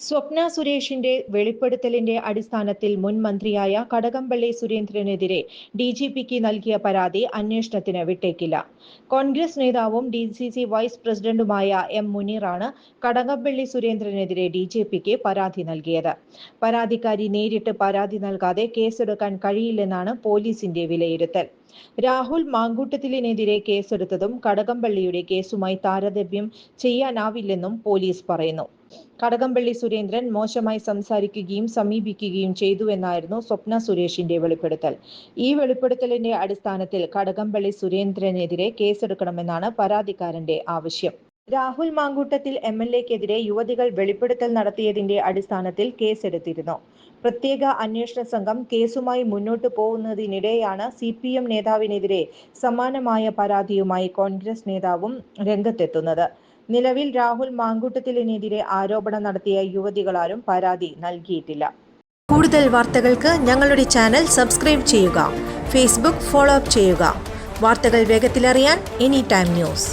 Swapna സുരേഷിന്റെ വെളിപ്പെടുത്തലിന്റെ അടിസ്ഥാനത്തിൽ മുൻ മന്ത്രിയായ കടകംപള്ളി സുരേന്ദ്രനെതിരെ ഡി ജി പിക്ക് നൽകിയ പരാതി അന്വേഷണത്തിന് വിട്ടേക്കില്ല. കോൺഗ്രസ് നേതാവും ഡി സി സി വൈസ് പ്രസിഡന്റുമായ എം മുനീറാണ് കടകംപള്ളി സുരേന്ദ്രനെതിരെ ഡി ജി പിക്ക് പരാതി നൽകിയത്. പരാതിക്കാരി നേരിട്ട് പരാതി നൽകാതെ കേസെടുക്കാൻ കഴിയില്ലെന്നാണ് പോലീസിന്റെ വിലയിരുത്തൽ. രാഹുൽ മാങ്കൂട്ടത്തിലിനെതിരെ കേസെടുത്തതും കടകംപള്ളിയുടെ കേസുമായി താരതമ്യം ചെയ്യാനാവില്ലെന്നും പോലീസ് പറയുന്നു. കടകംപള്ളി സുരേന്ദ്രൻ മോശമായി സംസാരിക്കുകയും സമീപിക്കുകയും ചെയ്തുവെന്നായിരുന്നു സ്വപ്ന സുരേഷിന്റെ വെളിപ്പെടുത്തൽ. ഈ വെളിപ്പെടുത്തലിന്റെ അടിസ്ഥാനത്തിൽ കടകംപള്ളി സുരേന്ദ്രനെതിരെ കേസെടുക്കണമെന്നാണ് പരാതിക്കാരന്റെ ആവശ്യം. രാഹുൽ മാങ്കൂട്ടത്തിൽ എം എൽ എക്കെതിരെ യുവതികൾ വെളിപ്പെടുത്തൽ നടത്തിയതിന്റെ അടിസ്ഥാനത്തിൽ കേസെടുത്തിരുന്നു. പ്രത്യേക അന്വേഷണ സംഘം കേസുമായി മുന്നോട്ടു പോകുന്നതിനിടെയാണ് സി പി എം നേതാവിനെതിരെ സമാനമായ പരാതിയുമായി കോൺഗ്രസ് നേതാവും രംഗത്തെത്തുന്നത്. നിലവിൽ രാഹുൽ മാങ്കൂട്ടത്തിലിനെതിരെ ആരോപണം നടത്തിയ യുവതികളാരും പരാതി നൽകിയിട്ടില്ല. കൂടുതൽ വാർത്തകൾക്ക് ഞങ്ങളുടെ ചാനൽ സബ്സ്ക്രൈബ് ചെയ്യുക ഫേസ്ബുക്ക് ഫോളോ അപ്പ് ചെയ്യുക. വാർത്തകൾ വേഗത്തിലറിയാൻ എനി ടൈം ന്യൂസ്.